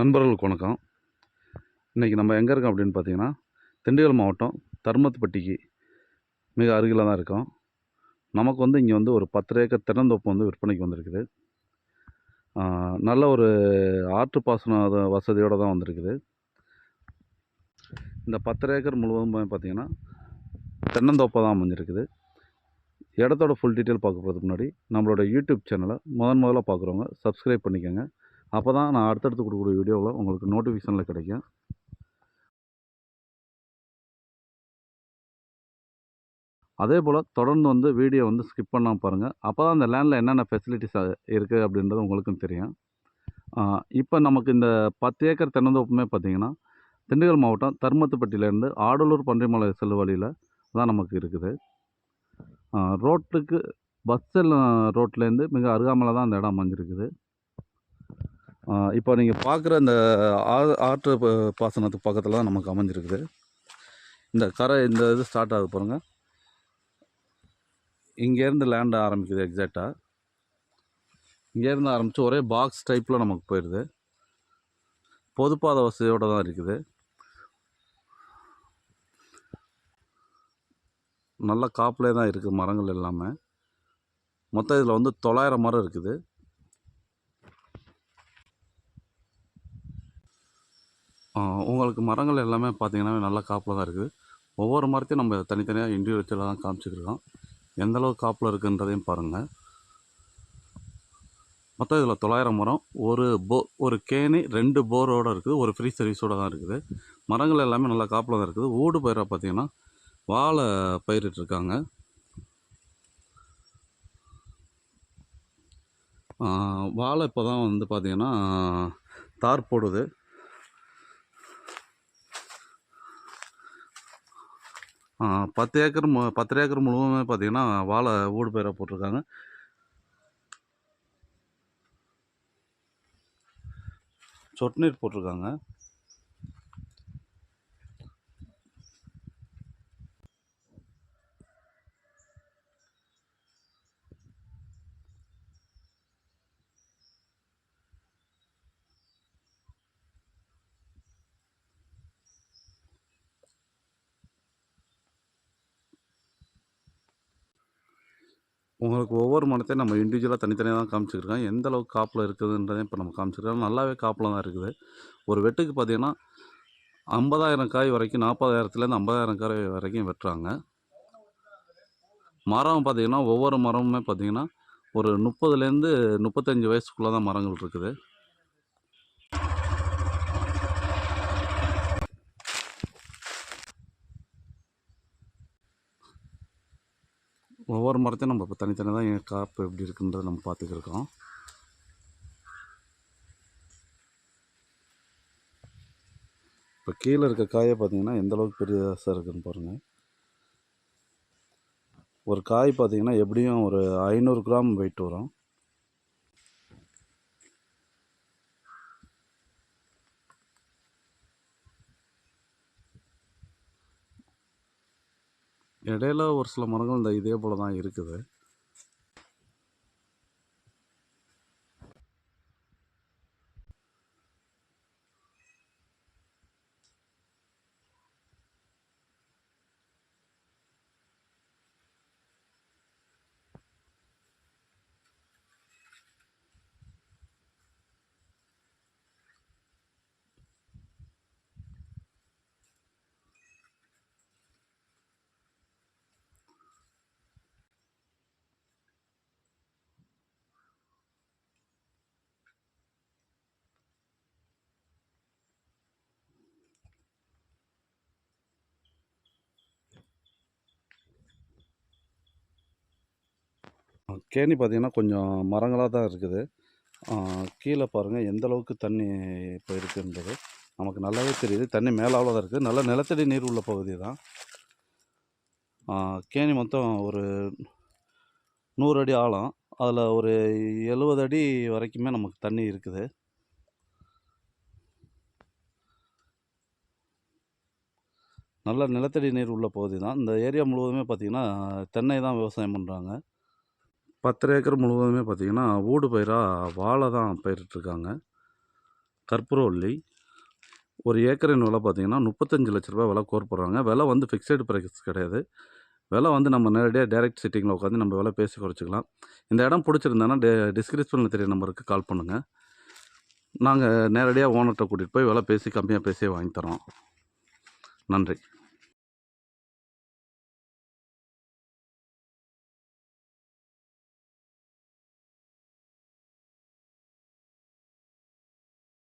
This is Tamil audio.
நண்பர்களுக்கு வணக்கம். இன்றைக்கி நம்ம எங்கே இருக்கோம் அப்படின்னு பார்த்தீங்கன்னா திண்டுக்கல் மாவட்டம் தர்மத்துப்பட்டிக்கு மிக அருகில் தான் இருக்கோம். நமக்கு வந்து இங்கே வந்து ஒரு பத்து ஏக்கர் திறந்தோப்பு வந்து விற்பனைக்கு வந்திருக்குது. நல்ல ஒரு ஆற்று பாசன வசதியோடு தான் வந்திருக்குது. இந்த பத்தரை ஏக்கர் முழுவதும் பார்த்தீங்கன்னா தென்னந்தோப்பாக தான் அமைஞ்சிருக்குது. இடத்தோட ஃபுல் டீட்டெயில் பார்க்க போகிறதுக்கு முன்னாடி நம்மளோட யூடியூப் சேனலை முதன் முதல்ல பார்க்குறவங்க சப்ஸ்கிரைப் பண்ணிக்கோங்க. அப்போ தான் நான் அடுத்தடுத்து கொடுக்குற வீடியோவில் உங்களுக்கு நோட்டிஃபிகேஷனில் கிடைக்கும். அதே போல் தொடர்ந்து வந்து வீடியோ வந்து ஸ்கிப் பண்ணாமல் பாருங்கள் அப்போ தான் அந்த லேண்டில் என்னென்ன ஃபெசிலிட்டிஸ் இருக்குது அப்படின்றது உங்களுக்கும் தெரியும். இப்போ நமக்கு இந்த பத்து ஏக்கர் தென்னந்தோப்புமே பார்த்தீங்கன்னா திண்டுக்கல் மாவட்டம் தர்மத்துப்பட்டியிலேருந்து ஆடலூர் பன்றிமலை செல்லு வழியில் தான் நமக்கு இருக்குது. ரோட்டுக்கு பஸ் செல்லும் ரோட்லேருந்து மிக அருகாமையில் தான் அந்த இடம் அமைஞ்சிருக்குது. இப்போ நீங்கள் பார்க்குற இந்த ஆற்று பாசனத்துக்கு பக்கத்தில் தான் நமக்கு அமைஞ்சிருக்குது. இந்த கரை இந்த இது ஸ்டார்ட் ஆகுது பாருங்கள் இங்கேருந்து லேண்ட் ஆரம்பிக்குது எக்ஸாக்டாக இங்கேருந்து ஆரம்பித்து ஒரே பாக்ஸ் டைப்பில் நமக்கு போயிடுது பொதுப்பாத வசதியோடு தான் இருக்குது. நல்ல காப்பிலே தான் இருக்குது மரங்கள் எல்லாமே. மொத்தம் இதில் வந்து தொள்ளாயிரம் மரம் இருக்குது. உங்களுக்கு மரங்கள் எல்லாமே பார்த்தீங்கன்னா நல்ல காப்பில் தான் இருக்குது. ஒவ்வொரு மரத்தையும் நம்ம தனித்தனியாக இண்டிவிஜுவலாக தான் காமிச்சிருக்கோம். எந்தளவு காப்பில் இருக்குன்றதையும் பாருங்கள் மொத்தம் இதில் தொள்ளாயிரம் மரம். ஒரு போ ஒரு கேணி ரெண்டு போரோடு இருக்குது. ஒரு ஃப்ரீ சர்வீஸோடு தான் இருக்குது. மரங்கள் எல்லாமே நல்லா காப்பில் தான் இருக்குது. ஊடு பயிராக பார்த்தீங்கன்னா வாழை பயிரிட்டிருக்காங்க. வாழை இப்போ தான் வந்து பார்த்திங்கன்னா தார் போடுது. பத்து ஏக்கர் மு பத்தரை ஏக்கர் முழுவதுமே பார்த்தீங்கன்னா வாழை ஊடு பயிராக போட்டிருக்காங்க. சொட்டு நீர் போட்டிருக்காங்க. உங்களுக்கு ஒவ்வொரு மரத்தையும் நம்ம இண்டிவிஜுவலாக தனித்தனியாக தான் காமிச்சிருக்கோம். எந்த அளவுக்கு காப்பில் இருக்குதுன்றதையும் இப்போ நம்ம காமிச்சிருக்கோம். நல்லாவே காப்பில் தான் இருக்குது. ஒரு வெட்டுக்கு பார்த்தீங்கன்னா ஐம்பதாயிரம் காய் வரைக்கும் நாற்பதாயிரத்துலேருந்து ஐம்பதாயிரம் காய் வரைக்கும் வெட்டுறாங்க. மரம் பார்த்தீங்கன்னா ஒவ்வொரு மரமுமே பார்த்தீங்கன்னா ஒரு முப்பதுலேருந்து முப்பத்தஞ்சு வயசுக்குள்ளே தான் மரங்கள் இருக்குது. ஒவ்வொரு மரத்தையும் நம்ம இப்போ தனித்தனியாக தான் என் காப்பு எப்படி இருக்குன்றதை நம்ம பார்த்துக்கிருக்கோம் இப்போ கீழே இருக்க காயை பார்த்தீங்கன்னா எந்த அளவுக்கு சார் இருக்குதுன்னு பாருங்கள் ஒரு காய் பார்த்தீங்கன்னா எப்படியும் ஒரு ஐநூறு கிராம் வெயிட் வரும். இடையில ஒரு சில மரங்கள் இந்த இதே போல் தான் இருக்குது. கேணி பார்த்தீங்கன்னா கொஞ்சம் மரங்களாக தான் இருக்குது. கீழே பாருங்கள் எந்த அளவுக்கு தண்ணி இப்போ இருக்குன்றது நமக்கு நல்லாவே தெரியுது. தண்ணி மேலாவில் தான் இருக்குது நல்ல நிலத்தடி நீர் உள்ள பகுதி தான். கேணி மொத்தம் ஒரு நூறு அடி ஆழம். அதில் ஒரு எழுபது அடி வரைக்குமே நமக்கு தண்ணி இருக்குது. நல்ல நிலத்தடி நீர் உள்ள பகுதி தான். இந்த ஏரியா முழுவதுமே பார்த்திங்கன்னா தென்னை தான் விவசாயம் பண்ணுறாங்க பத்தரை ஏக்கர் முழுவதுமே பார்த்திங்கன்னா ஊடு பயிராக வாழை தான் பயிரிட்டுருக்காங்க கற்பூரவள்ளி ஒரு ஏக்கரின் விலை பார்த்தீங்கன்னா முப்பத்தஞ்சு லட்ச ரூபா விலை கோர்ப்படுறாங்க விலை வந்து ஃபிக்ஸட் ப்ரைஸ் கிடையாது. விலை வந்து நம்ம நேரடியாக டைரக்ட் சிட்டிங்கில் உட்காந்து நம்ம விலை பேசி குறைச்சிக்கலாம். இந்த இடம் பிடிச்சிருந்தேன்னா டே டிஸ்கிரிப்ஷனில் தெரிய நம்பருக்கு கால் பண்ணுங்கள் நாங்கள் நேரடியாக ஓனர்கிட்ட கூட்டிகிட்டு போய் விலை பேசி கம்மியாக பேசி வாங்கி தரோம். நன்றி.